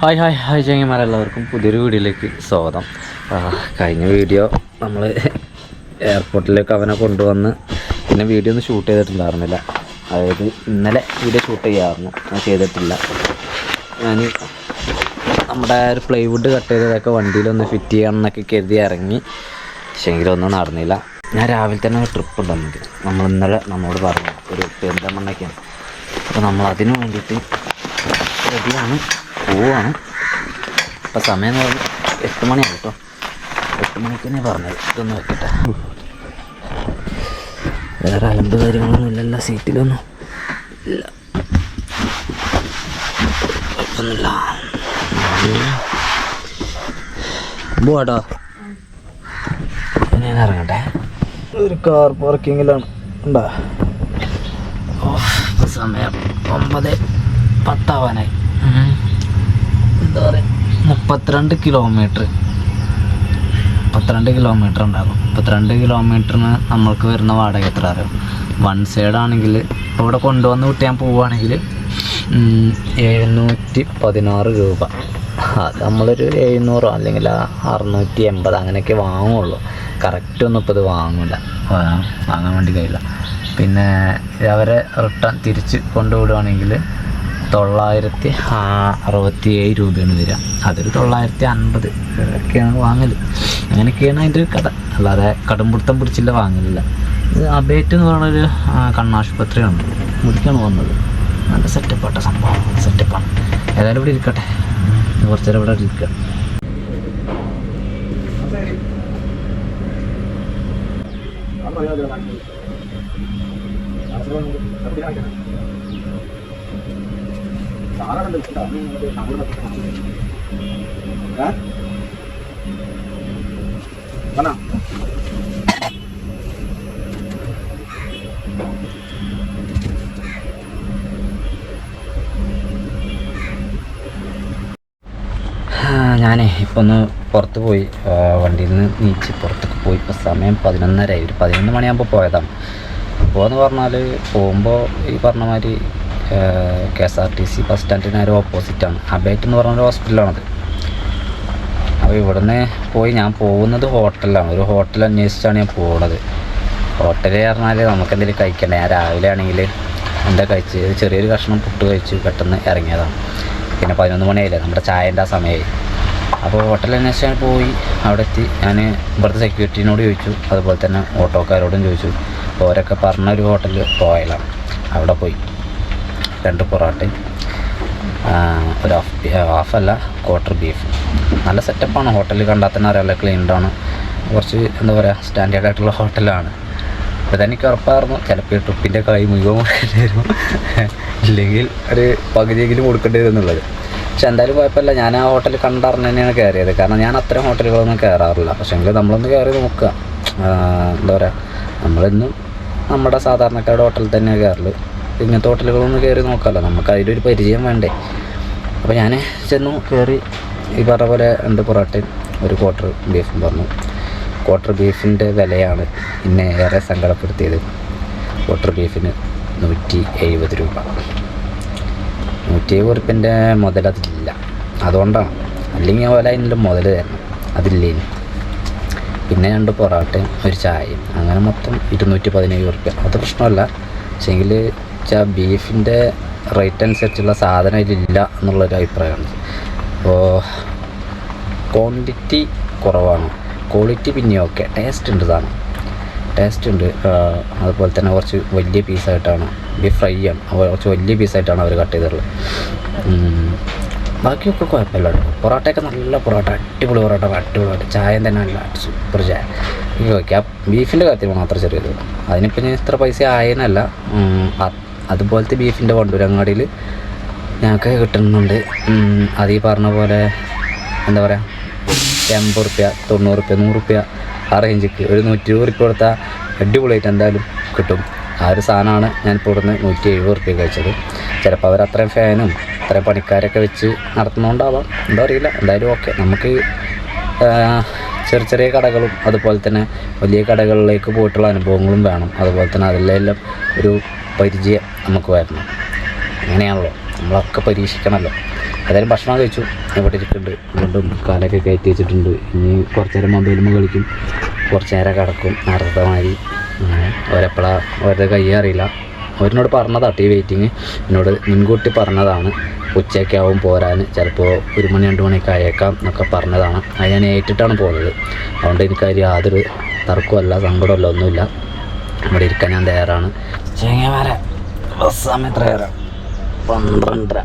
Hi hi hi ചങ്ങന്മാരെല്ലാവർക്കും പുതിയൊരു വീഡിയോയിലേക്ക് സ്വാഗതം. കഴിഞ്ഞ വീഡിയോ നമ്മൾ എയർപോർട്ടിലേക്ക് അവനെ കൊണ്ടുവന്ന് പിന്നെ വീഡിയോ ഒന്നും ഷൂട്ട് ചെയ്തിട്ടുണ്ടായിരുന്നില്ല. അതായത് ഇന്നലെ വീഡിയോ ഷൂട്ട് ചെയ്യാറുന്നു ഞാൻ ചെയ്തിട്ടില്ല. ഞാൻ നമ്മുടെ ഒരു പ്ലൈവുഡ് കട്ട് ചെയ്തതൊക്കെ വണ്ടിയിലൊന്ന് ഫിറ്റ് ചെയ്യണം എന്നൊക്കെ കരുതി ഇറങ്ങി. പക്ഷേ എങ്കിലൊന്നും നടന്നില്ല. ഞാൻ രാവിലെ തന്നെ ഒരു ട്രിപ്പ് ഉണ്ട് നമുക്ക് നമ്മൾ ഇന്നലെ നമ്മോട് പറഞ്ഞു ഒരു പെരുന്തമണ്ണൊക്കെയാണ് അപ്പോൾ നമ്മൾ അതിന് വേണ്ടിയിട്ട് റെഡിയാണ് പോവാണ് ഇപ്പം സമയം എട്ട് മണിയാണ് കേട്ടോ എട്ട് മണിക്ക് തന്നെ പറഞ്ഞത്. ഇതൊന്ന് വെക്കട്ടെ. വേറെ അലമ്പ് കാര്യങ്ങളൊന്നും ഇല്ലല്ല സീറ്റിലൊന്നും. ഇല്ല. കുഴപ്പമൊന്നുമില്ല. പോവാട്ടോ. ഞാൻ ഇറങ്ങട്ടെ. ഒരു കാർ പാർക്കിങ്ങിലാണ്. ഉണ്ടാ? സമയം ഒമ്പത് പത്താവാനായി. മുപ്പത്തിരണ്ട് കിലോമീറ്റർ മുപ്പത്തിരണ്ട് കിലോമീറ്റർ ഉണ്ടാകും. മുപ്പത്തിരണ്ട് കിലോമീറ്ററിന് നമ്മൾക്ക് വരുന്ന വാടക എത്ര അറിയാം? വൺ സൈഡ് ആണെങ്കിൽ ഇവിടെ കൊണ്ടുവന്ന് വിട്ട് പോവുകയാണെങ്കിൽ എഴുന്നൂറ്റി പതിനാറ് രൂപ. അത് നമ്മളൊരു എഴുന്നൂറോ അല്ലെങ്കിൽ അറുന്നൂറ്റി എൺപത് അങ്ങനെയൊക്കെ വാങ്ങുള്ളൂ. കറക്റ്റ് ഒന്നും ഇപ്പോൾ ഇത് വാങ്ങില്ല വാങ്ങാൻ വേണ്ടി കഴിയില്ല. പിന്നെ അവരെ റിട്ടേൺ തിരിച്ച് കൊണ്ടുവിടുകയാണെങ്കിൽ തൊള്ളായിരത്തി അറുപത്തി ഏഴ് രൂപയാണ് വരിക. അതൊരു തൊള്ളായിരത്തി അൻപത്. ഒക്കെയാണ് വാങ്ങൽ അങ്ങനെയൊക്കെയാണ് അതിന്റെ ഒരു കഥ. അല്ലാതെ കടുംപിടുത്തം പിടിച്ചില്ല വാങ്ങലില്ല. അബേറ്റ് എന്ന് ആ, കണ്ണാശുപത്രിയാണ്. മുടിക്കാണ് വന്നത്. നല്ല സെറ്റപ്പാട്ട സംഭവം. സെറ്റപ്പാണ്. ഏതായാലും ഇവിടെ ഇരിക്കട്ടെ. കുറച്ച് നേരം ഇവിടെ ഇരിക്കുക. ഞാനേ ഇപ്പോൾ ഒന്ന് പുറത്ത് പോയി. വണ്ടിയിൽ നിന്ന് നീച്ച് പുറത്തൊക്കെ പോയി. ഇപ്പോൾ സമയം പതിനൊന്നര ഒരു പതിനൊന്ന് മണിയാകുമ്പോൾ പോയതാണ്. അപ്പോൾ എന്ന് പറഞ്ഞാൽ പോകുമ്പോൾ ഈ പറഞ്ഞ മാതിരി K S R T C bus സ്റ്റാൻഡിന് നേരെ ഓപ്പോസിറ്റാണ് അബേറ്റ് എന്ന് പറഞ്ഞൊരു ഹോസ്പിറ്റലാണത് അപ്പോൾ ഇവിടുന്ന് പോയി ഞാൻ പോകുന്നത് ഹോട്ടലാണ് ഒരു ഹോട്ടൽ അന്വേഷിച്ചാണ് ഞാൻ പോകുന്നത് ഹോട്ടലിൽ പറഞ്ഞാൽ നമുക്ക് എന്തെങ്കിലും കഴിക്കണ്ടേ? ഞാൻ രാവിലെ ആണെങ്കിൽ എന്താ കഴിച്ച് ചെറിയൊരു കഷ്ണം പുട്ട് കഴിച്ച് പെട്ടെന്ന് ഇറങ്ങിയതാണ്. പിന്നെ പതിനൊന്ന് മണിയായില്ലേ? നമ്മുടെ ചായന്റെ ആ സമയമായി അപ്പോൾ ഹോട്ടൽ അന്വേഷിച്ചാൽ പോയി. അവിടെ എത്തി. ഞാൻ ഇവിടുത്തെ സെക്യൂരിറ്റിനോട് ചോദിച്ചു. അതുപോലെ തന്നെ ഓട്ടോക്കാരോടും ചോദിച്ചു. അപ്പോൾ അവരൊക്കെ പറഞ്ഞ ഒരു ഹോട്ടലിൽ പോയാലാണ് അവിടെ പോയി. രണ്ട് പൊറോട്ടയും ഒരു ഹാഫ് ഹാഫല്ല ക്വാർട്ടർ ബീഫ് നല്ല സെറ്റപ്പാണ് ഹോട്ടലിൽ കണ്ടാൽ തന്നെ അറിയാമല്ലോ ക്ലീൻഡാണ് കുറച്ച് എന്താ പറയുക സ്റ്റാൻഡേർഡ് ആയിട്ടുള്ള ഹോട്ടലാണ് അപ്പോൾ തന്നെ എനിക്ക് ഉറപ്പായിരുന്നു ചിലപ്പോൾ ഈ ട്രിപ്പിന്റെ കൈ മുഴുവൻ കൊടുക്കേണ്ടി വരും. ഇല്ലെങ്കിൽ ഒരു പകുതിയെങ്കിലും കൊടുക്കേണ്ടി വരും എന്നുള്ളത്. പക്ഷെ എന്തായാലും കുഴപ്പമില്ല. ഞാൻ ആ ഹോട്ടൽ കണ്ടറിഞ്ഞ് തന്നെയാണ് കയറിയത്. കാരണം ഞാൻ അത്രയും ഹോട്ടലുകളൊന്നും കയറാറില്ല. പക്ഷേ എങ്കിൽ നമ്മളൊന്ന് കയറി നോക്കുക. എന്താ പറയുക നമ്മളിന്നും നമ്മുടെ സാധാരണക്കാരുടെ ഹോട്ടലിൽ തന്നെയാണ് കയറൽ. ഇങ്ങനത്തെ ഹോട്ടലുകളൊന്ന് കയറി നോക്കാമല്ലോ നമുക്ക് അതിലൊരു പരിചയം വേണ്ടേ? അപ്പോൾ ഞാൻ ചെന്നു കയറി ഈ പറഞ്ഞ പോലെ രണ്ട് പൊറോട്ടയും ഒരു ക്വാർട്ടർ ബീഫും പറഞ്ഞു. ക്വാർട്ടർ ബീഫിന്റെ വിലയാണ് എന്നെ ഏറെ സങ്കടപ്പെടുത്തിയത്. ക്വാർട്ടർ ബീഫിന് നൂറ്റി എഴുപത് രൂപ. നൂറ്റി എഴുപത് ഉറുപ്പിന്റെ മുതൽ അതിലില്ല. അതുകൊണ്ടാണ്. അല്ലെങ്കിൽ പോലെ അതിന്റെ മുതൽ തരണം. അതില്ലേന്. പിന്നെ രണ്ട് പൊറോട്ടയും ഒരു ചായയും. അങ്ങനെ മൊത്തം ഇരുന്നൂറ്റി പതിനേഴ് റുപ്യ അത് പ്രശ്നമല്ല. പക്ഷേങ്കിൽ വെച്ചാൽ ബീഫിന്റെ റേറ്റ് അനുസരിച്ചുള്ള സാധനം ഇതിലില്ല എന്നുള്ളൊരു അഭിപ്രായമാണ്. അപ്പോൾ ക്വാണ്ടിറ്റി കുറവാണ്. ക്വാളിറ്റി പിന്നെ ഓക്കെ ടേസ്റ്റ് ഉണ്ട് സാധനം. ടേസ്റ്റ് ഉണ്ട്. അതുപോലെ തന്നെ കുറച്ച് വലിയ പീസായിട്ടാണ് ബീഫ് ഫ്രൈ ആണ്. കുറച്ച് വലിയ പീസായിട്ടാണ് അവർ കട്ട് ചെയ്തിട്ടുള്ളത്. ബാക്കിയൊക്കെ കുഴപ്പമില്ല കേട്ടോ. പൊറോട്ടയൊക്കെ നല്ല പൊറോട്ട അടിപൊളി പൊറോട്ട അടിപൊളി പൊറോട്ട. ചായം തന്നെ നല്ല സൂപ്പർ ചായ. ഓക്കെ ആ ബീഫിന്റെ കാര്യത്തിൽ മാത്രം ചെറിയത് അതിനിപ്പോൾ ഞാൻ ഇത്ര പൈസ ആയെന്നല്ല അതുപോലത്തെ ബീഫിന്റെ വണ്ടൂരങ്ങാടിയിൽ ഞങ്ങൾക്ക് കിട്ടുന്നുണ്ട്. അത് ഈ പറഞ്ഞ പോലെ എന്താ പറയുക എൺപത് റുപ്യ തൊണ്ണൂറ് റുപ്യ നൂറ് റുപ്യ ആ റേഞ്ചിക്ക് ഒരു നൂറ്റി ഇരുപത് റുപ്യ കൊടുത്താൽ അടിപൊളിയായിട്ട് എന്തായാലും കിട്ടും. ആ ഒരു സാധനമാണ് ഞാനിപ്പോൾ ഇവിടുന്ന് നൂറ്റി എഴുപത് റുപ്യ കഴിച്ചത്. ചിലപ്പോൾ അവർ അത്രയും ഫാനും അത്രയും പണിക്കാരൊക്കെ വെച്ച് നടത്തുന്നതുകൊണ്ടാവാം എന്താ അറിയില്ല എന്തായാലും ഓക്കെ. നമുക്ക് ചെറിയ ചെറിയ കടകളും അതുപോലെ തന്നെ വലിയ കടകളിലേക്ക് പോയിട്ടുള്ള അനുഭവങ്ങളും വേണം. അതുപോലെ തന്നെ അതിലെല്ലാം ഒരു പരിചയം നമുക്ക് വരണം. അങ്ങനെയാണല്ലോ. നമ്മളൊക്കെ പരീക്ഷിക്കണമല്ലോ ഏതായാലും ഭക്ഷണം കഴിച്ചു. ഇവിടെ ഇരിക്കുന്നുണ്ട് വീണ്ടും കാലൊക്കെ കയറ്റി വെച്ചിട്ടുണ്ട്. ഇനി കുറച്ച് നേരം മൊബൈലും കളിക്കും. കുറച്ച് നേരം കിടക്കും. നേരത്തെ മാതിരി അവരുടെ ഓരെപ്പോഴാണ് കൈ അറിയില്ല. അവരിനോട് പറഞ്ഞതാണ് ടീ വെയിറ്റിങ് എന്നോട് മുൻകൂട്ടി പറഞ്ഞതാണ്. ഉച്ചയ്ക്കാവും പോരാൻ. ചിലപ്പോൾ ഒരു മണി രണ്ട് മണിയൊക്കെ ആയേക്കാം എന്നൊക്കെ പറഞ്ഞതാണ്. അത് ഞാൻ ഏറ്റിട്ടാണ് പോകുന്നത് അതുകൊണ്ട് എനിക്കതിൽ യാതൊരു തർക്കമല്ല സങ്കടമല്ല ഒന്നുമില്ല. ഇവിടെ ഇരിക്കാൻ ഞാൻ തയ്യാറാണ്. ചേങ്ങമാരെ ബസ് എത്ര വരാം. പന്ത്രണ്ടര.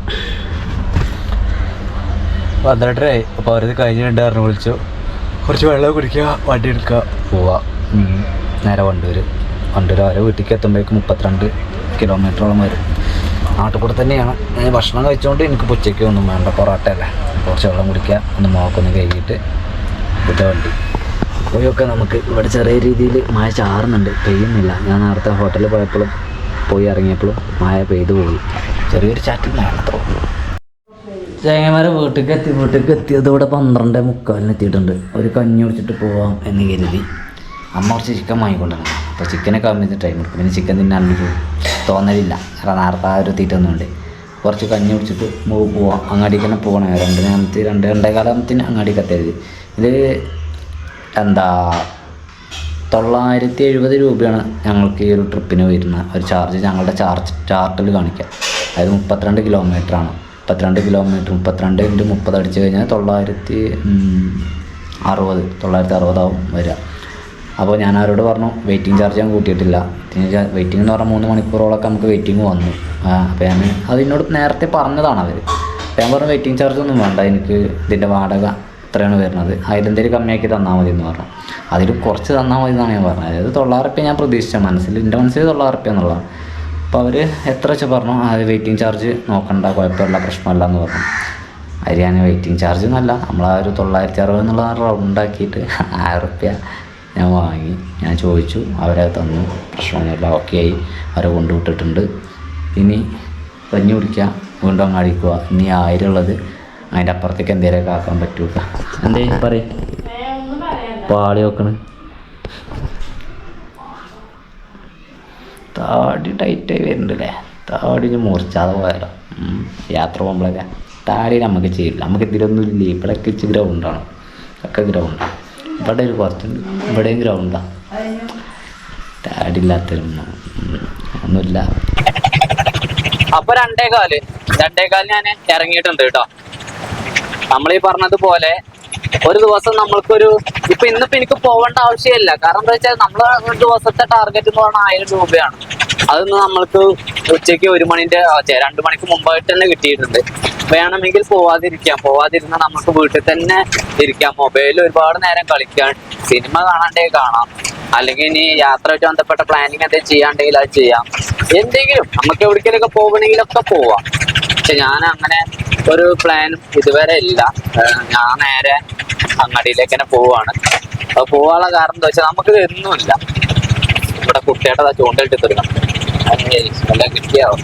പന്ത്രണ്ടരയായി അപ്പോൾ അവരത് കഴിഞ്ഞിട്ടുണ്ട് പറഞ്ഞു വിളിച്ചു. കുറച്ച് വെള്ളം കുടിക്കുക വണ്ടി എടുക്കുക പോവാ. നേരെ വണ്ടൂർ വണ്ടൂർ അവരെ വീട്ടിലേക്ക് എത്തുമ്പോഴേക്ക് മുപ്പത്തിരണ്ട് കിലോമീറ്ററോളം വരും. നാട്ടിൽ തന്നെയാണ്. ഞാൻ ഭക്ഷണം കഴിച്ചുകൊണ്ട് എനിക്ക് ഉച്ചയ്ക്ക് ഒന്നും വേണ്ട പൊറോട്ട അല്ലേ? കുറച്ച് വെള്ളം കുടിക്കുക ഒന്ന് മോക്കൊന്ന് കഴുകിയിട്ട് ഇവിടുത്തെ വണ്ടി. പോയൊക്കെ നമുക്ക് ഇവിടെ ചെറിയ രീതിയിൽ മഴ ചാറുന്നുണ്ട് പെയ്യുന്നില്ല. ഞാൻ നേരത്തെ ഹോട്ടലിൽ പോയപ്പോഴും പോയി ഇറങ്ങിയപ്പോഴും മഴ പെയ്തു പോയി. ചെറിയൊരു ചാറ്റിൽ തോന്നുന്നു ചേങ്ങന്മാരെ വീട്ടിലേക്ക് എത്തി വീട്ടിലേക്ക് എത്തിയത് ഇവിടെ പന്ത്രണ്ട് മുക്കാലിന് എത്തിയിട്ടുണ്ട് ഒരു കഞ്ഞി കുടിച്ചിട്ട് പോവാം എന്ന് കരുതി. അമ്മ കുറച്ച് ചിക്കൻ വാങ്ങിക്കൊണ്ടാണ് അപ്പോൾ ചിക്കനൊക്കെ ആകുമ്പോൾ ടൈം എടുക്കും. പിന്നെ ചിക്കൻ തിന്നാനൊരു തോന്നലില്ല. കാരണം നേരത്തെ ആ ഒരു തീറ്റൊന്നുമുണ്ട് കുറച്ച് കഞ്ഞി കുടിച്ചിട്ട് പോവാം. അങ്ങാടിക്ക് തന്നെ പോകണം. രണ്ട് രണ്ട് രണ്ടേ അങ്ങാടിക്ക് എത്തരുത് ഇത് എന്താ തൊള്ളായിരത്തി എഴുപത് രൂപയാണ് ഞങ്ങൾക്ക് ഈ ഒരു ട്രിപ്പിന് വരുന്ന ഒരു ചാർജ് ഞങ്ങളുടെ ചാർജ് ചാർട്ടിൽ കാണിക്കുക. അതായത് മുപ്പത്തിരണ്ട് കിലോമീറ്റർ ആണ് മുപ്പത്തിരണ്ട് കിലോമീറ്റർ മുപ്പത്തിരണ്ട് ഇന്റു മുപ്പത് അടിച്ച് കഴിഞ്ഞാൽ തൊള്ളായിരത്തി അറുപത് തൊള്ളായിരത്തി അറുപതാവും വരിക. അപ്പോൾ ഞാൻ അവരോട് പറഞ്ഞു വെയിറ്റിംഗ് ചാർജ് ഞാൻ കൂട്ടിയിട്ടില്ല. വെയിറ്റിംഗ് എന്ന് പറഞ്ഞാൽ മൂന്ന് മണിക്കൂറോളൊക്കെ നമുക്ക് വെയിറ്റിംഗ് വന്നു. അപ്പോൾ ഞാൻ അത് നേരത്തെ പറഞ്ഞതാണ് അവർ. ഞാൻ പറഞ്ഞു വെയിറ്റിംഗ് ചാർജ് ഒന്നും വേണ്ട. എനിക്ക് ഇതിന്റെ വാടക ഇത്രയാണ് വരുന്നത്. അതിലെന്തെങ്കിലും കമ്മിയാക്കി തന്നാൽ മതി എന്ന് പറഞ്ഞു. അതിൽ കുറച്ച് തന്നാൽ മതി എന്നാണ് ഞാൻ പറഞ്ഞത്. അതായത് തൊള്ളായിരം ഞാൻ പ്രതീക്ഷിച്ച മനസ്സിൽ. എന്റെ മനസ്സിൽ തൊള്ളായിരം എന്നുള്ള അപ്പോൾ അവർ എത്ര വെച്ചാൽ പറഞ്ഞു? അത് വെയിറ്റിംഗ് ചാർജ് നോക്കണ്ട കുഴപ്പമില്ല പ്രശ്നമല്ല എന്ന് പറഞ്ഞു. അതിൽ ഞാൻ വെയിറ്റിംഗ് ചാർജ് എന്നല്ല നമ്മൾ ആ ഒരു തൊള്ളായിരത്തി അറുപത് എന്നുള്ള റൗണ്ടാക്കിയിട്ട് ആയിരം റുപ്യ ഞാൻ വാങ്ങി. ഞാൻ ചോദിച്ചു. അവരെ തന്നു. പ്രശ്നമൊന്നുമില്ല. ഓക്കെ ആയി. അവരെ കൊണ്ടുവിട്ടിട്ടുണ്ട്. ഇനി കഞ്ഞി കുടിക്കുക. വീണ്ടും അങ്ങാടിക്കുക ഇനി ആയിരം ഉള്ളത് അതിന്റെ അപ്പുറത്തേക്ക് എന്തേലൊക്കെ ആക്കാൻ പറ്റൂല എന്തേ പറയും. പാളി നോക്കണ താടി ടൈറ്റായി വരുന്നുണ്ടല്ലേ? താടി ഇനി മുറിച്ചാതെ പോയാലോ? യാത്ര പോകുമ്പോഴൊക്കെ. താടി നമുക്ക് ചെയ്യില്ല നമുക്ക് ഇതിലൊന്നും ഇല്ല. ഇവിടെയൊക്കെ ഇച്ചിരി ഗ്രൗണ്ടാണ് ഒക്കെ ഗ്രൗണ്ടാണ് ഇവിടെ ഒരു കുറച്ചുണ്ട്. ഇവിടെയും ഗ്രൗണ്ടാണ് താടി ഇല്ലാത്തൊരൊന്നും ഉം. ഒന്നുമില്ല. അപ്പൊ രണ്ടേകാൽ. രണ്ടേകാൽ ഞാൻ ഇറങ്ങിയിട്ടുണ്ട് കേട്ടോ. നമ്മൾ ഈ പറഞ്ഞതുപോലെ ഒരു ദിവസം നമ്മൾക്കൊരു ഇപ്പൊ ഇന്നിപ്പോ എനിക്ക് പോവേണ്ട ആവശ്യമില്ല. കാരണം എന്താ വെച്ചാൽ നമ്മൾ ഒരു ദിവസത്തെ ടാർഗറ്റ് എന്ന് പറഞ്ഞാൽ ആയിരം രൂപയാണ്. അതൊന്ന് നമ്മൾക്ക് ഉച്ചയ്ക്ക് ഒരു മണിന്റെ രണ്ട് മണിക്ക് മുമ്പായിട്ട് തന്നെ കിട്ടിയിട്ടുണ്ട്. വേണമെങ്കിൽ പോവാതിരിക്കാം. പോവാതിരുന്ന നമുക്ക് വീട്ടിൽ തന്നെ ഇരിക്കാം. മൊബൈലിൽ ഒരുപാട് നേരം കളിക്കാൻ സിനിമ കാണാണ്ടേ കാണാം. അല്ലെങ്കിൽ ഇനി യാത്രയായിട്ട് ബന്ധപ്പെട്ട പ്ലാനിങ് എന്തെങ്കിലും ചെയ്യാണ്ടെങ്കിൽ അത് ചെയ്യാം. എന്തെങ്കിലും നമുക്ക് എവിടേക്കെങ്കിലൊക്കെ പോകണമെങ്കിലൊക്കെ പോവാം. പക്ഷെ ഞാൻ അങ്ങനെ ഒരു പ്ലാനും ഇതുവരെ ഇല്ല. ഞാൻ നേരെ അങ്ങാടിയിലേക്ക് തന്നെ പോവാണ്. അപ്പൊ പോവാനുള്ള കാരണം എന്താ വെച്ചാൽ നമുക്ക് ഇല്ല. ഇവിടെ കുട്ടിയുടെ ചൂണ്ടയിട്ട് തീർക്കണം എല്ലാം കിട്ടിയാവും.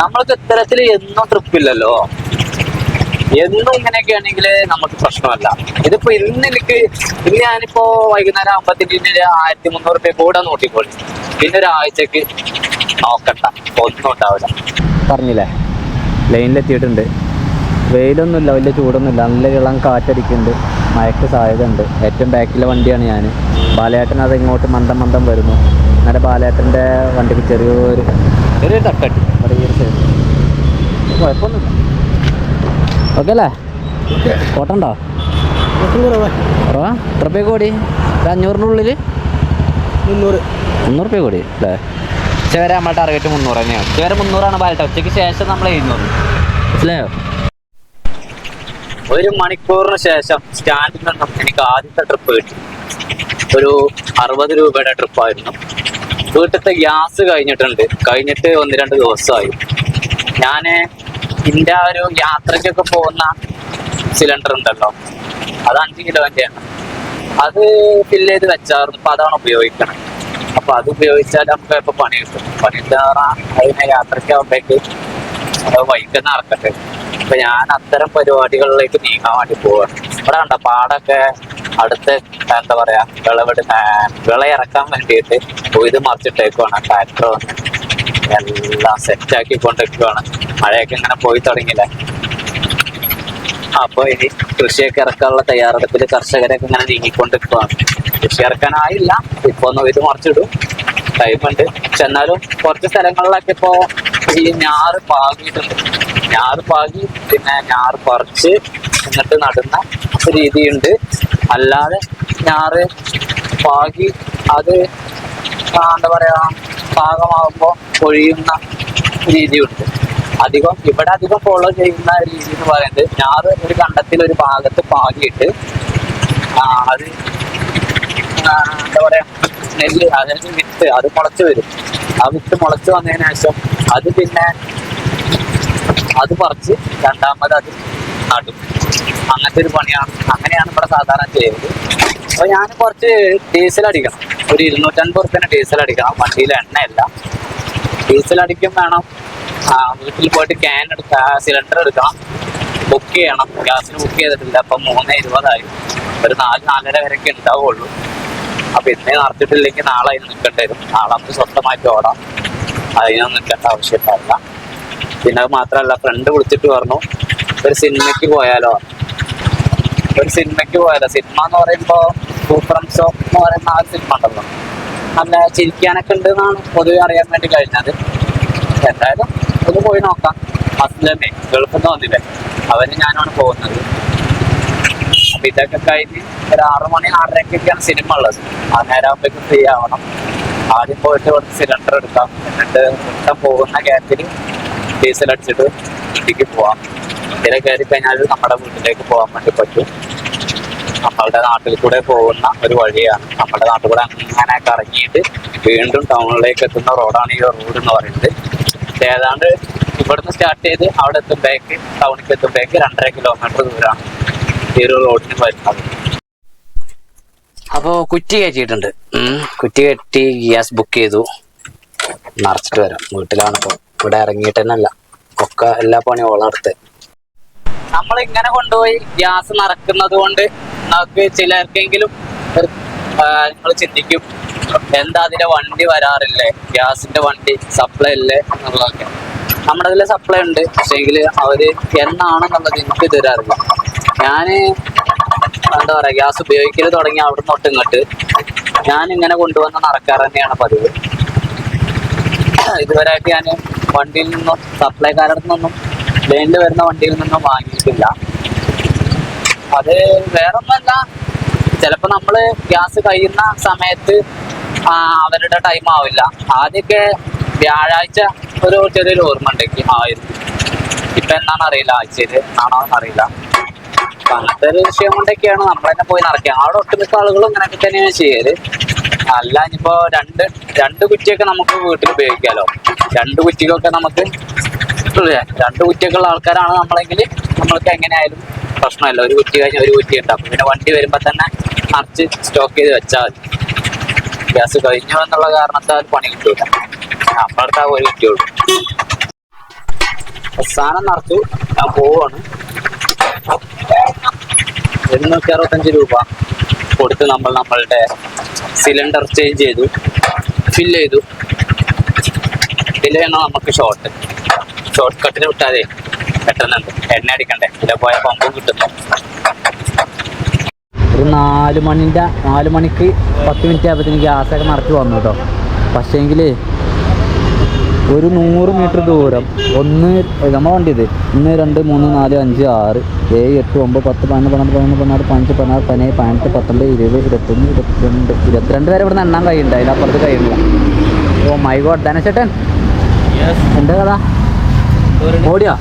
നമ്മൾക്ക് ഇത്തരത്തിൽ എന്നും ട്രിപ്പില്ലല്ലോ എന്നും ഇങ്ങനെയൊക്കെ ആണെങ്കിൽ നമുക്ക് പ്രശ്നമല്ല. ഇതിപ്പോ ഇന്ന് എനിക്ക് ഇന്ന് ഞാനിപ്പോ വൈകുന്നേരം ആകുമ്പത്തിന് ആയിരത്തി മുന്നൂറ് രൂപ കൂടെ നോട്ടിക്കോളി പിന്നെ ഒരാഴ്ചക്ക് നോക്കണ്ട ഒന്നും ഉണ്ടാവില്ല. പറഞ്ഞില്ലേ? ലൈനിലെത്തിയിട്ടുണ്ട്. വെയിലൊന്നുമില്ല വലിയ ചൂടൊന്നുമില്ല. നല്ല ഇളം കാറ്റടിക്കുന്നുണ്ട്. മഴയ്ക്ക് സാധ്യത ഉണ്ട് ഏറ്റവും ബാക്കിലെ വണ്ടിയാണ് ഞാൻ ബാലേട്ടൻ അത് ഇങ്ങോട്ട് മന്ദം മന്ദം വരുന്നു. അങ്ങനെ ബാലേട്ടന്റെ വണ്ടിക്ക് ചെറിയൊരു ചെറിയൊരു തട്ടടി. ഇവിടെ ഈ ഒരു സൈഡ് കുഴപ്പമൊന്നുമില്ല. ഓക്കെ അല്ലേ? കോട്ടുണ്ടോ കുറവാ. എത്ര രൂപ കൂടി? ഒരു അഞ്ഞൂറിന്റെ ഉള്ളിൽ മുന്നൂറ്. മുന്നൂറ് രൂപ കൂടി അല്ലേ? ഉച്ച വരെ നമ്മുടെ ടാർഗറ്റ് മുന്നൂറ് തന്നെയാണ്. ഉച്ച വരെ മുന്നൂറാണ് ബാലറ്റ ഉച്ചയ്ക്ക് ശേഷം നമ്മൾ എഴുന്നൂറ്. മനസ്സിലായോ? ഒരു മണിക്കൂറിന് ശേഷം സ്റ്റാൻഡിൽ നിന്നും എനിക്ക് ആദ്യത്തെ ട്രിപ്പ് കിട്ടി. ഒരു അറുപത് രൂപയുടെ ട്രിപ്പായിരുന്നു വീട്ടിലത്തെ ഗ്യാസ് കഴിഞ്ഞിട്ടുണ്ട്. കഴിഞ്ഞിട്ട് ഒന്ന് രണ്ട് ദിവസമായി. ഞാൻ എന്റെ ആ ഒരു യാത്രയ്ക്കൊക്കെ പോകുന്ന സിലിണ്ടർ ഉണ്ടല്ലോ. അത് അഞ്ച് കിലോന്റെയാണ് അത് ഫില്ല് ചെയ്ത് വെച്ചായിരുന്നു. അപ്പൊ അതാണ് ഉപയോഗിക്കണം. അപ്പൊ അത് ഉപയോഗിച്ചാൽ നമുക്ക് ഇപ്പൊ പണി കിട്ടും. പണി കിട്ടാറ അതിനെ യാത്രയ്ക്കാവുമ്പോഴേക്ക് വൈകുന്ന നടക്കട്ടെ. അപ്പൊ ഞാൻ അത്തരം പരിപാടികളിലേക്ക് നീങ്ങാൻ വേണ്ടി പോവാണ് ഇവിടെ കണ്ട പാടൊക്കെ അടുത്ത് എന്താ പറയാ വിളവെടു വിളയിറക്കാൻ വേണ്ടിയിട്ട് കൊയ്ത് മറിച്ചിട്ടേക്കുവാണ് ട്രാക്ടർ വന്ന് എല്ലാം സെറ്റാക്കി കൊണ്ടിരിക്കുവാണ് മഴയൊക്കെ ഇങ്ങനെ പോയി തുടങ്ങിയില്ലേ? അപ്പൊ ഇനി കൃഷിയൊക്കെ ഇറക്കാനുള്ള തയ്യാറെടുപ്പിൽ കർഷകരൊക്കെ ഇങ്ങനെ നീങ്ങിക്കൊണ്ടിരിക്കുവാണ്. കൃഷി ഇറക്കാനായില്ല ഇപ്പൊ ഒന്ന് ഇത് മറിച്ചിടും. ടൈമുണ്ട് പക്ഷെ എന്നാലും കുറച്ച് സ്ഥലങ്ങളിലൊക്കെ ഇപ്പോ ഈ ഞാറ് പാകിയിട്ടുണ്ട്. ഞാറ് പാകി പിന്നെ ഞാറ് പറിച്ച് എന്നിട്ട് നടുന്ന രീതിയുണ്ട്. അല്ലാതെ ഞാറ് പാകി അത് എന്താ പറയാ പാകമാകുമ്പോൾ ഒഴിയുന്ന രീതിയുണ്ട്. അധികം ഇവിടെ അധികം ഫോളോ ചെയ്യുന്ന രീതി എന്ന് പറയുന്നത് ഞാറ് ഒരു കണ്ടത്തിൽ ഒരു ഭാഗത്ത് പാകിയിട്ട് അത് എന്താ പറയാ നെല്ല് അതായത് വിത്ത് അത് മുളച്ചു വരും. ആ വിത്ത് മുളച്ചു വന്നതിന് ശേഷം അത് പിന്നെ അത് പറിച്ച് രണ്ടാമത് അത് നടും. അങ്ങനത്തെ ഒരു പണിയാണ്. അങ്ങനെയാണ് ഇവിടെ സാധാരണ ചെയ്യുന്നത്. അപ്പൊ ഞാൻ കുറച്ച് ഡീസൽ അടിക്കണം. ഒരു ഇരുന്നൂറ്റൻപത് റുപ്യന് ഡീസൽ അടിക്കണം. വണ്ടിയിൽ എണ്ണയല്ല. ഡീസൽ അടിക്കും വേണം. വീട്ടിൽ പോയിട്ട് ക്യാൻ എടുക്കാം സിലിണ്ടർ എടുക്കണം. ബുക്ക് ചെയ്യണം. ഗ്യാസിന് ബുക്ക് ചെയ്തിട്ടില്ല. അപ്പം മൂന്ന് ഇരുപതായി. ഒരു നാല് നാലര വരെയൊക്കെ ഉണ്ടാവുള്ളൂ. അപ്പൊ ഇന്നേ നടത്തിയിട്ടില്ലെങ്കിൽ നാളെ അതിന് നിൽക്കേണ്ടി വരും. നാളെ നമുക്ക് സ്വന്തമായിട്ട് ഓടാം. അതിനൊന്നും നിൽക്കേണ്ട ആവശ്യമില്ല. പിന്നെ അത് മാത്രമല്ല ഫ്രണ്ട് വിളിച്ചിട്ട് പറഞ്ഞു ഒരു സിനിമയ്ക്ക് പോയാലോ? ഒരു സിനിമയ്ക്ക് പോയാലോ? സിനിമ എന്ന് പറയുമ്പോൾ സൂപ്പർ ഷോ എന്ന് പറയുന്ന ആ സിനിമ ഉണ്ടല്ലോ. നല്ല ചിരിക്കാനൊക്കെ ഉണ്ട് എന്നാണ് പൊതുവെ അറിയാൻ വേണ്ടി കഴിഞ്ഞത്. എന്തായാലും ഒന്ന് പോയി നോക്കാം. അസ്ലമേ ഗൾഫിൽ നിന്ന് വന്നില്ലേ അവന് ഞാനാണ് പോകുന്നത്. അപ്പൊ ഇതൊക്കെ കഴിഞ്ഞ് ഒരു ആറു മണി ആറരക്കൊക്കെയാണ് സിനിമ ഉള്ളത്. ആ നേരം ആകുമ്പോഴേക്കും ഫ്രീ ആവണം. ആദ്യം പോയിട്ട് കുറച്ച് സിലിണ്ടർ എടുക്കാം. എന്നിട്ട് പോകുന്ന ഗ്യാപ്പിൽ ഡീസൽ അടിച്ചിട്ട് വീട്ടിലേക്ക് പോവാം. ഇതിലെ കയറി കഴിഞ്ഞാൽ നമ്മുടെ വീട്ടിലേക്ക് പോകാൻ വേണ്ടി പറ്റും. നമ്മളുടെ നാട്ടിൽ കൂടെ പോകുന്ന ഒരു വഴിയാണ്. നമ്മുടെ നാട്ടിൽ കൂടെ അങ്ങനെ കറങ്ങിയിട്ട് വീണ്ടും ടൗണിലേക്ക് എത്തുന്ന റോഡാണ് ഈ റോഡ് എന്ന് പറയുന്നത്. ഏതാണ്ട് ഇവിടുന്ന് സ്റ്റാർട്ട് ചെയ്ത് അവിടെ എത്തുമ്പോഴേക്ക് ടൗണിലേക്ക് എത്തുമ്പോഴേക്ക് രണ്ടര കിലോമീറ്റർ ദൂരമാണ് ഈ ഒരു റോഡിന് വരുന്നത്. അപ്പോൾ കുറ്റി കയറ്റിയിട്ടുണ്ട്. കുറ്റി കെട്ടി ഗ്യാസ് ബുക്ക് ചെയ്തു. നിറച്ചിട്ട് വരാം. വീട്ടിലാണ് ഇപ്പോൾ. ഇവിടെ ഇറങ്ങിയിട്ട് തന്നെ അല്ല. ഒക്കെ എല്ലാ പണിയും ഓളടുത്ത് നമ്മൾ ഇങ്ങനെ കൊണ്ടുപോയി ഗ്യാസ് നിറക്കുന്നത് കൊണ്ട് നമുക്ക് ചിലർക്കെങ്കിലും നിങ്ങൾ ചിന്തിക്കും എന്താ അതിന്റെ വണ്ടി വരാറില്ലേ? ഗ്യാസിന്റെ വണ്ടി സപ്ലൈ അല്ലേ എന്നുള്ളതൊക്കെ. നമ്മുടെ അതിലെ സപ്ലൈ ഉണ്ട്. പക്ഷേങ്കിൽ അവർ എന്നാണെന്നുള്ളത് എനിക്ക് തരാറില്ല ഞാൻ എന്താ പറയാ ഗ്യാസ് ഉപയോഗിക്കൽ തുടങ്ങി അവിടെ നിന്ന് തൊട്ട് ഇങ്ങോട്ട്. ഞാൻ ഇങ്ങനെ കൊണ്ടുവന്ന് നടക്കാറ് തന്നെയാണ് പതിവ്. ഇതുവരെയായിട്ട് ഞാൻ വണ്ടിയിൽ നിന്നും സപ്ലൈക്കാരുടെ നിന്നും ലൈനിൽ വരുന്ന വണ്ടിയിൽ നിന്നും വാങ്ങിയിട്ടില്ല. അത് വേറൊന്നല്ല ചിലപ്പോൾ നമ്മൾ ഗ്യാസ് കഴിയുന്ന സമയത്ത് അവരുടെ ടൈം ആവില്ല. ആദ്യമൊക്കെ വ്യാഴാഴ്ച ഒരു ചെറിയൊരു ഓർമ്മ ഉണ്ടെങ്കിൽ ആയിരുന്നു ഇപ്പൊ എന്നാണ് അറിയില്ല ആഴ്ചയിൽ ആണോ അറിയില്ല. അപ്പൊ അങ്ങനത്തെ ഒരു വിഷയം കൊണ്ടൊക്കെയാണ് നമ്മൾ തന്നെ പോയി നടക്കുക. അവിടെ ഒട്ടുമിക്ക ആളുകളും അങ്ങനെയൊക്കെ തന്നെയാണ് ചെയ്യൽ. അല്ല ഇനിയിപ്പോ രണ്ട് രണ്ട് കുറ്റിയൊക്കെ നമുക്ക് വീട്ടിൽ ഉപയോഗിക്കാലോ? രണ്ട് കുറ്റികളൊക്കെ നമുക്ക്? രണ്ട് കുറ്റിയൊക്കെ ഉള്ള ആൾക്കാരാണ് നമ്മളെങ്കിൽ നമ്മൾക്ക് എങ്ങനെയായാലും പ്രശ്നമല്ല. ഒരു കുറ്റി കഴിഞ്ഞാൽ ഒരു കുറ്റി ഉണ്ടാവും പിന്നെ വണ്ടി വരുമ്പോൾ തന്നെ നിറച്ച് സ്റ്റോക്ക് ചെയ്ത് വെച്ചാൽ മതി. ഗ്യാസ് കഴിഞ്ഞു എന്നുള്ള കാരണത്താൽ പണി കിട്ടൂല. അപ്പുറത്ത് ആ ഒരു കുറ്റിയുള്ളൂ അവസാനം നിറച്ചു ഞാൻ പോവാണ്. എണ്ണൂറ്റി അറുപത്തഞ്ച് രൂപ കൊടുത്ത് നമ്മൾ നമ്മളുടെ സിലിണ്ടർ ചേഞ്ച് ചെയ്തു ഫിൽ ചെയ്തു. ഇതിലാണ് നമുക്ക് ഷോർട്ട് ഷോർട്ട് കട്ടിന് വിട്ടാതെ പെട്ടെന്നുണ്ട് എണ്ണ അടിക്കണ്ടേ? ഇതിലെ പോയ പമ്പും കിട്ടുന്നു. ഒരു നാല് മണിന്റെ നാല് മണിക്ക് പത്ത് മിനിറ്റ് ആയപ്പോഴത്തേക്ക് ഗ്യാസൊക്കെ നിറച്ച് വന്നു കേട്ടോ. പക്ഷേങ്കിൽ ഒരു നൂറ് മീറ്റർ ദൂരം. ഒന്ന് നമ്മളെ വണ്ടി ഇത്. ഒന്ന് രണ്ട് മൂന്ന് നാല് അഞ്ച് ആറ് ഏഴ് എട്ട് ഒമ്പത് പത്ത് പതിനൊന്ന് പന്ത്രണ്ട് പതിനൊന്ന് പതിനാറ് പതിനഞ്ച് പതിനാറ് പതിനേഴ് പതിനെട്ട് പത്തൊമ്പത് ഇരുപത് ഇരുപത്തൊന്ന് ഇരുപത്തിരണ്ട് ഇരുപത്തിരണ്ട് വരെ ഇവിടെ എണ്ണാൻ അതിന്റെ അതിലപ്പുറത്ത് കഴിയുന്നില്ല. ഓ മൈ ഗോഡ് ധനശേട്ടൻ. എന്താ കഥ? ഓടിയാ?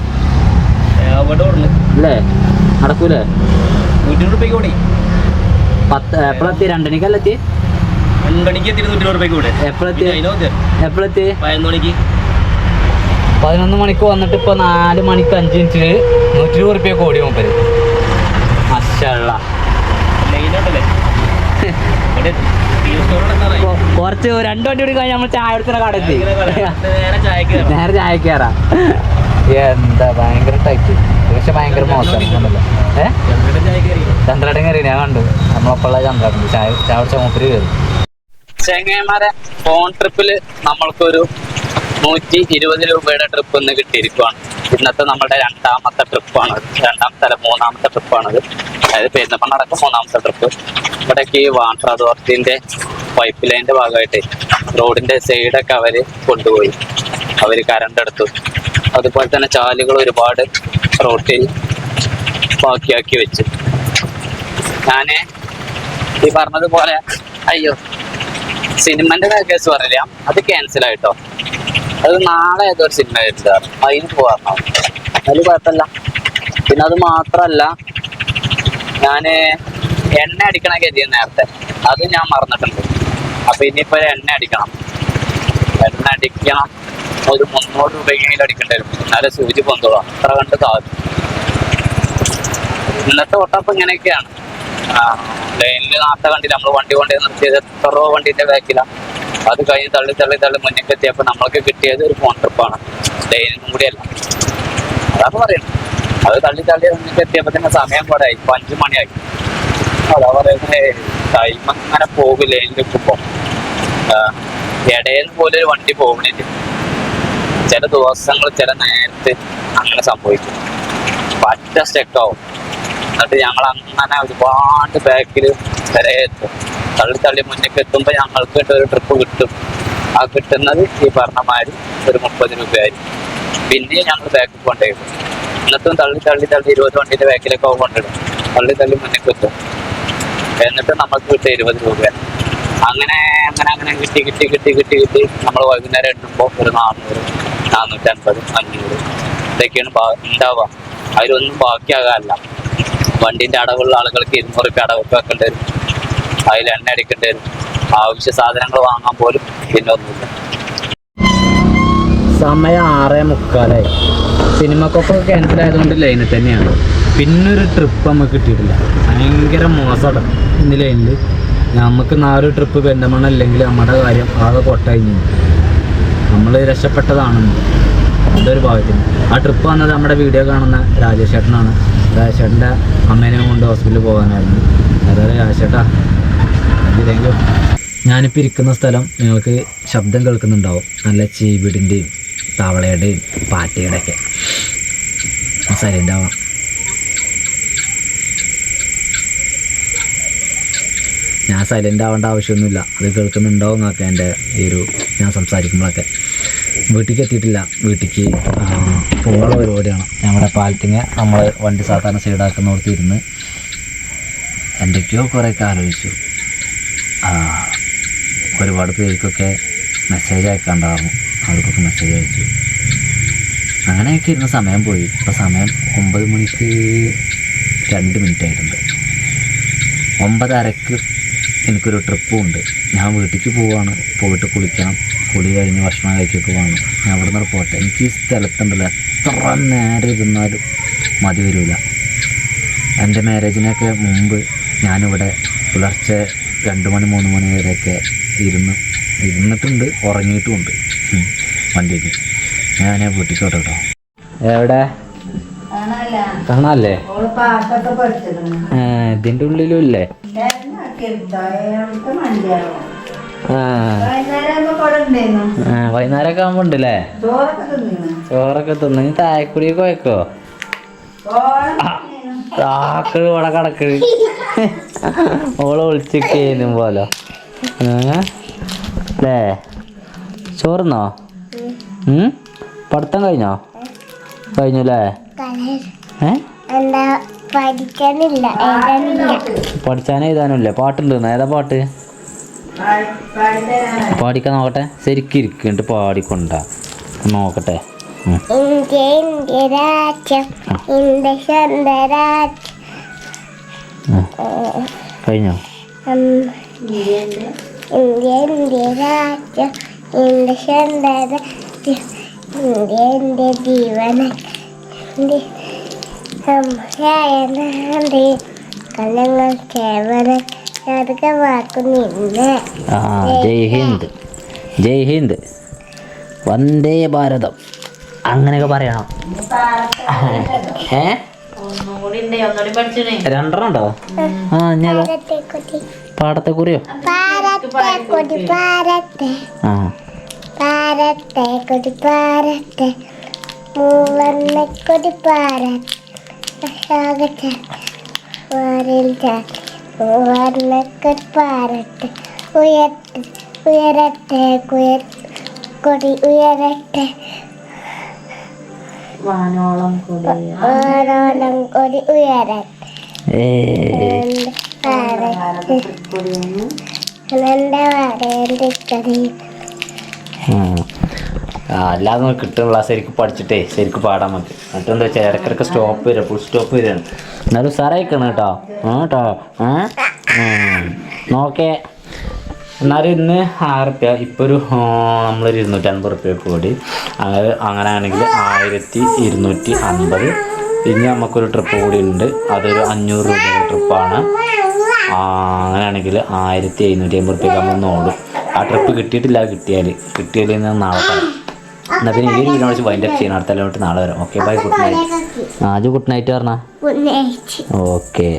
അല്ലേ? നടക്കൂലേ? നൂറ്റി പത്ത് എപ്പോഴെത്തി രണ്ടണിക്കല്ല എത്തി? രണ്ടണിക്ക് എത്തി നൂറ്റി രൂപയ്ക്ക് കൂടെ എപ്പോഴെത്തി എപ്പോഴെത്തി പതിനൊന്ന് മണിക്ക്. പതിനൊന്ന് മണിക്ക് വന്നിട്ട് ഇപ്പൊ നാല് മണിക്ക് അഞ്ച് മിനിറ്റിൽ നൂറ്റി ഇരുപത് റുപ്യ കോടി മൂപ്പര്. മഷള്ള. കുറച്ച് രണ്ട് വണ്ടി കൂടി കഴിഞ്ഞാൽ നമ്മൾ ചായ എടുക്കുന്ന കട എത്തി നേരെ ചായ കയറാം. എന്താ ഭയങ്കര ടൈറ്റ് പക്ഷെ ഭയങ്കര മോശം ഏഹ് ചായക്ക് ചന്ദ്രേട്ടൻ കയറി. ഞാൻ കണ്ടു. നമ്മളൊപ്പമുള്ള ചന്ദ്രേട്ടൻ ചായ ചായ കുടിച്ച മൂപ്പര് കയറി. ചെങ്ങന്മാരെ ഫോൺ ട്രിപ്പിൽ നമ്മൾക്കൊരു നൂറ്റി ഇരുപത് രൂപയുടെ ട്രിപ്പ് ഇന്ന് കിട്ടിയിരിക്കുവാണ്. ഇന്നത്തെ നമ്മുടെ രണ്ടാമത്തെ ട്രിപ്പാണ് രണ്ടാമത്തെ അല്ല മൂന്നാമത്തെ ട്രിപ്പാണത് അതായത് പെരുന്നപ്പണ അടക്കം മൂന്നാമത്തെ ട്രിപ്പ് ഇവിടേക്ക് ഈ വാട്ടർ അതോറിറ്റിന്റെ പൈപ്പ് ലൈനിന്റെ ഭാഗമായിട്ട് റോഡിന്റെ സൈഡൊക്കെ അവർ കൊണ്ടുപോയി. അവർ കരണ്ട് എടുത്തു. അതുപോലെ തന്നെ ചാലുകൾ ഒരുപാട് റോട്ടിൽ ബാക്കിയാക്കി വെച്ചു. ഞാൻ ഈ പറഞ്ഞതുപോലെ അയ്യോ സിനിമന്റെ കേസ് പറയില്ല അത് ക്യാൻസൽ ആയിട്ടോ. അത് നാളെ ഏതോ ഒരു സിനിമ വരുന്നത് അതിന് പോവാ. അതിൽ കുഴപ്പമില്ല. പിന്നെ അത് മാത്രല്ല ഞാൻ എണ്ണ അടിക്കണ കരുതിയ നേരത്തെ. അത് ഞാൻ മറന്നിട്ടുണ്ട്. അപ്പൊ ഇനിയിപ്പോ എണ്ണ അടിക്കണം. എണ്ണ അടിക്കണം. ഒരു മുന്നൂറ് രൂപയെങ്കിലും അടിക്കേണ്ടി വരും. എന്നാലേ സൂചി പൊന്തോളാം അത്ര കണ്ട് താഴ്ന്നു ഇന്നത്തെ ഓട്ടപ്പ് ഇങ്ങനെയൊക്കെയാണ്. ലൈനിൽ നേരത്തെ കണ്ടില്ല നമ്മൾ വണ്ടി കൊണ്ടേ നിർത്തിയത് എത്ര വണ്ടിന്റെ ബാക്കിലാണ് അത് കഴിഞ്ഞ് തള്ളി തള്ളി തള്ളി മുന്നിൽ എത്തിയപ്പോൾ നമ്മൾക്ക് കിട്ടിയത് ഒരു ഫോൺ ട്രിപ്പാണ് ലൈനും കൂടിയല്ല. അതാണ് പറയുന്നത് അത് തള്ളി തള്ളി മുന്നിൽ എത്തിയപ്പോൾ തന്നെ സമയം കൂടെ ഇപ്പൊ അഞ്ചു മണിയായി. അതാ പറയുന്നത് ടൈം അങ്ങനെ പോകും ലൈനിൽ നിൽക്കുമ്പോൾ ഇടയിൽ പോലെ ഒരു വണ്ടി പോകുന്നില്ല ചില ദിവസങ്ങൾ ചില നേരത്തെ അങ്ങനെ സംഭവിക്കും. പറ്റ സ്റ്റെക്കാവും എന്നിട്ട് ഞങ്ങൾ അങ്ങനെ ഒരുപാട് ബാക്കിൽ വരെ എത്തും. തള്ളി തള്ളി മുന്നേക്ക് എത്തുമ്പോൾ ഞങ്ങൾക്ക് ഒരു ട്രിപ്പ് കിട്ടും. ആ കിട്ടുന്നത് ഈ പറഞ്ഞ മാതിരി ഒരു മുപ്പത് രൂപയായിരിക്കും. പിന്നെ ഞങ്ങൾ ബാക്കിൽ കൊണ്ടുപോയി എന്നിട്ടും തള്ളി തള്ളി തള്ളി ഇരുപത് വണ്ടിന്റെ ബാക്കിലൊക്കെ കൊണ്ടിടും തള്ളി തള്ളി മുന്നേക്ക് എത്തും. എന്നിട്ട് നമ്മൾക്ക് കിട്ടിയ ഇരുപത് രൂപയാണ്. അങ്ങനെ അങ്ങനെ അങ്ങനെ കിട്ടി കിട്ടി കിട്ടി കിട്ടി കിട്ടി. നമ്മൾ വൈകുന്നേരം എണ്ണുമ്പോൾ ഒരു നാനൂറ് നാനൂറ്റൻപത് അഞ്ഞൂറ്. ഇതൊക്കെയാണ് ഉണ്ടാവുക അതിലൊന്നും ബാക്കിയാകാനല്ല വണ്ടിന്റെ അടവുള്ള ആളുകൾക്ക് ഇരുന്നൂറ് രൂപ അടവൊക്കെ വെക്കേണ്ടി വരും. അതിൽ എണ്ണ അടിക്കേണ്ടി വരും. ആവശ്യ സാധനങ്ങൾ വാങ്ങാൻ പോലും പിന്നെ ഒന്നുമില്ല. സമയം ആറേ മുക്കാലായി. സിനിമക്കൊക്കെ ക്യാൻസൽ ആയതുകൊണ്ട് ലൈനിൽ തന്നെയാണ്. പിന്നെ ഒരു ട്രിപ്പ് നമുക്ക് കിട്ടിയിട്ടില്ല. ഭയങ്കര മോശം ഇന്ന് ലൈനിൽ നമുക്ക് നാല് ട്രിപ്പ് പെന്തമണ്ണ അല്ലെങ്കിൽ നമ്മുടെ കാര്യം ആകെ കൊട്ടായി നമ്മൾ രക്ഷപ്പെട്ടതാണ്. അതൊരു ഭാഗത്തിന് ആ ട്രിപ്പ് വന്നത് നമ്മുടെ വീഡിയോ കാണുന്ന രാജേഷേട്ടനാണ് ചേട്ടനാണ്. രാജേഷ് അമ്മേനെ കൊണ്ട് ഹോസ്പിറ്റലിൽ പോകാനായിരുന്നു. അതായത് രാജേഷേട്ടാ താങ്ക് യു ഞാനിപ്പോൾ ഇരിക്കുന്ന സ്ഥലം നിങ്ങൾക്ക് ശബ്ദം കേൾക്കുന്നുണ്ടാവും. നല്ല ചീവിടിന്റെയും തവളയുടെയും പാറ്റയുടെ ഒക്കെ സൈലന്റ് ആവാം ഞാൻ സൈലന്റ് ആവേണ്ട ആവശ്യമൊന്നുമില്ല. അത് കേൾക്കുന്നുണ്ടാവും എന്നൊക്കെ എന്റെ ഈ ഒരു ഞാൻ സംസാരിക്കുമ്പോഴൊക്കെ. വീട്ടിലേക്ക് എത്തിയിട്ടില്ല വീട്ടിലേക്ക് പോകാനുള്ള പരിപാടിയാണ്. ഞങ്ങളുടെ പാലത്തിങ്ങ നമ്മൾ വണ്ടി സാധാരണ സൈഡാക്കുന്നിടത്ത് ഇരുന്ന് എന്തൊക്കെയോ കുറേയൊക്കെ ആലോചിച്ചു. ഒരുപാട് പേർക്കൊക്കെ മെസ്സേജ് അയക്കാണ്ടായിരുന്നു അവർക്കൊക്കെ മെസ്സേജ് അയച്ചു. അങ്ങനെയൊക്കെ ഇരുന്ന സമയം പോയി. ഇപ്പോൾ സമയം ഒമ്പത് മണിക്ക് രണ്ട് മിനിറ്റ് ആയിട്ടുണ്ട് ഒമ്പതരക്ക് എനിക്കൊരു ട്രിപ്പും ഉണ്ട്. ഞാൻ വീട്ടിലേക്ക് പോവാണ്. പോയിട്ട് കുളിക്കണം. കുളി കഴിഞ്ഞ് ഭക്ഷണം കഴിക്കൊക്കെ വേണം ഞാൻ അവിടെ നിന്ന് പോട്ടെ. എനിക്ക് ഈ സ്ഥലത്തുണ്ടല്ലോ എത്ര നേരം ഇരുന്നാലും മതി വരില്ല എന്റെ മാരേജിനൊക്കെ മുമ്പ് ഞാനിവിടെ പുലർച്ചെ രണ്ട് മണി മൂന്ന് മണി വരെയൊക്കെ ഇരുന്ന് ഇരുന്നിട്ടുണ്ട് ഉറങ്ങിയിട്ടുമുണ്ട്. വണ്ടിക്ക്. ഞാൻ വീട്ടിലോട്ട് കേട്ടോ എവിടെ കാണാല്ല ഇതിന്റെ ഉള്ളിലും ഇല്ലേ? ആകുമ്പോ വൈകുന്നേരമൊക്കെ ആകുമ്പോൾ ഉണ്ടല്ലേ? ചോറൊക്കെ തിന്നു. നീ തായക്കുടി കോയക്കോ താക്കൾ ഇവിടെ കിടക്കണ്. ഓളെ വിളിച്ചിരിക്കും പോലോ. അല്ലേ ചോറുന്നോ? ഉം? പഠിത്തം കഴിഞ്ഞോ? കഴിഞ്ഞു അല്ലേ പഠിക്കാനില്ല എഴുതാനില്ല. പഠിച്ചാൻ എഴുതാനുമില്ലേ. പാട്ടുണ്ട്. ഏതാ പാട്ട്? പാടിക്കാൻ നോക്കട്ടെ ശരിക്കും ഇരിക്കുന്നുണ്ട് പാടിക്കൊണ്ടാ നോക്കട്ടെ. കഴിഞ്ഞോ. ഇന്ത്യ ജീവന കലങ്ങൾ സേവന ആ ജയ് ഹിന്ദ്. ജയ് ഹിന്ദ്. വന്ദേ ഭാരതം. അങ്ങനെയൊക്കെ പറയണം. ഏ? രണ്ടെണ്ണം ഉണ്ടോ ആ ഞാൻ പാടത്തെ. കുറിയോ പാരത്തെ ആ പാരത്തെ കൊടി പാരട്ടെ ചാടി മൂവർണ കൊടി ഉയരട്ടെ കുയർ കൊടി ഉയരട്ടെ. വാനോളം കൂടി ഓരോളം കൊടി ഉയരട്ടെ. പാരട്ടെ. എന്റെ വാടേന്റെ കടി അല്ലാതെ നമുക്ക് കിട്ടുള്ള ശരിക്കും പഠിച്ചിട്ടേ ശരിക്കും പാടാൻ മതി മറ്റെന്താ വെച്ചാൽ ഇടയ്ക്കിടയ്ക്ക് സ്റ്റോപ്പ് വരിക ഫുൾ സ്റ്റോപ്പ് വരികയാണ് എന്നാലും സാറായിക്കണം കേട്ടോ. കേട്ടോ നോക്കേ. എന്നാലും ഇന്ന് ആറുപ്യ. റുപ്യ ഇപ്പോൾ ഒരു നമ്മളൊരു ഇരുന്നൂറ്റി അൻപത് റുപ്യ കൂടി. അങ്ങനെ ആണെങ്കിൽ ആയിരത്തി ഇരുന്നൂറ്റി അൻപത്. ഇനി നമുക്കൊരു ട്രിപ്പ് കൂടി ഉണ്ട്. അതൊരു അഞ്ഞൂറ് രൂപയുടെ ട്രിപ്പാണ് അങ്ങനെയാണെങ്കിൽ ആയിരത്തി എഴുന്നൂറ്റി അമ്പത് റുപ്യക്ക് നമ്മൾ ഓടും ആ ട്രിപ്പ് കിട്ടിയിട്ടില്ല കിട്ടിയാൽ ഞാൻ നാളെ പറയാം എന്നാൽ പിന്നെ ഈ വീഡിയോ വെച്ച് വൈൻഡ് അപ്പ് ചെയ്യണം അടുത്ത ലോട്ട് നാളെ വരാം. ഓക്കെ ബൈ ഗുഡ് നൈറ്റ് ആജു ഗുഡ് നൈറ്റ് പറഞ്ഞാ? നൈറ്റ്. ഓക്കെ